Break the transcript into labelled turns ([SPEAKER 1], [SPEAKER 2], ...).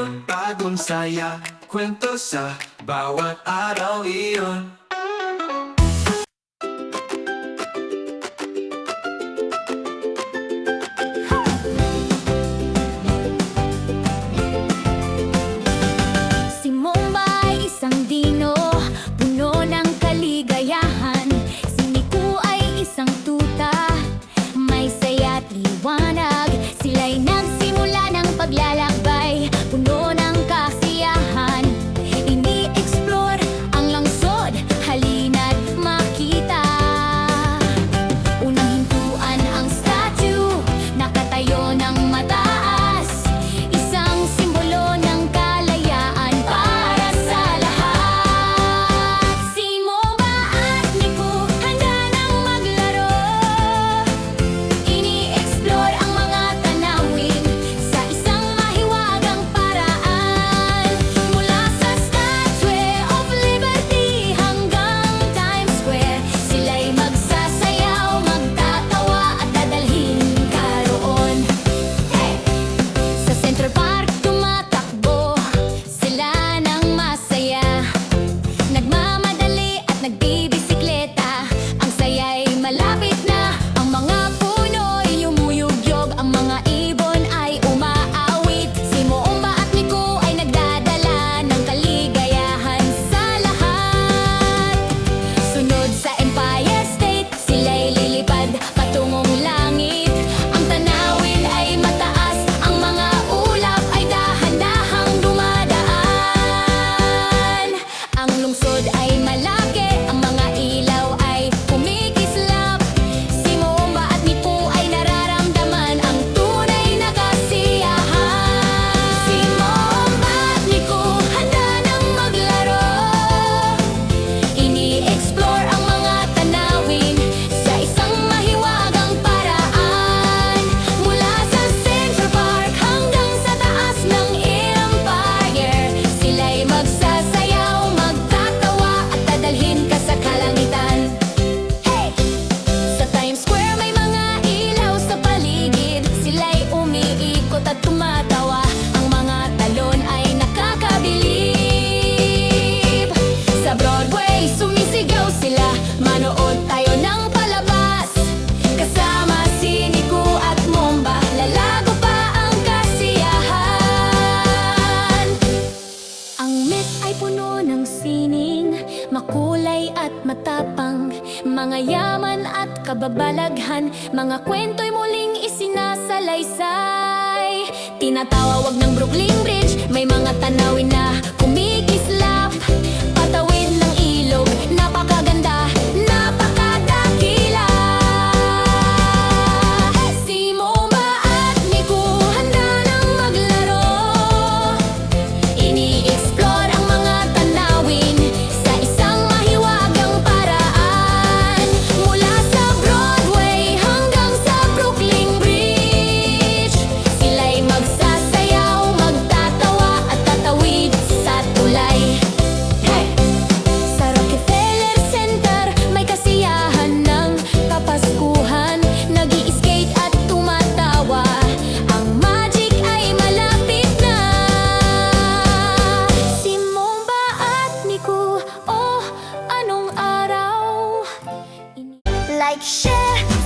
[SPEAKER 1] iyon Bagong saya, kwento sa bawat araw iyon.
[SPEAKER 2] puno ng sining Makulay at matapang Mga yaman at kababalaghan Mga kwento'y muling isinasalaysay. Tinatawa wag ng Brooklyn Bridge May mga tanawin like share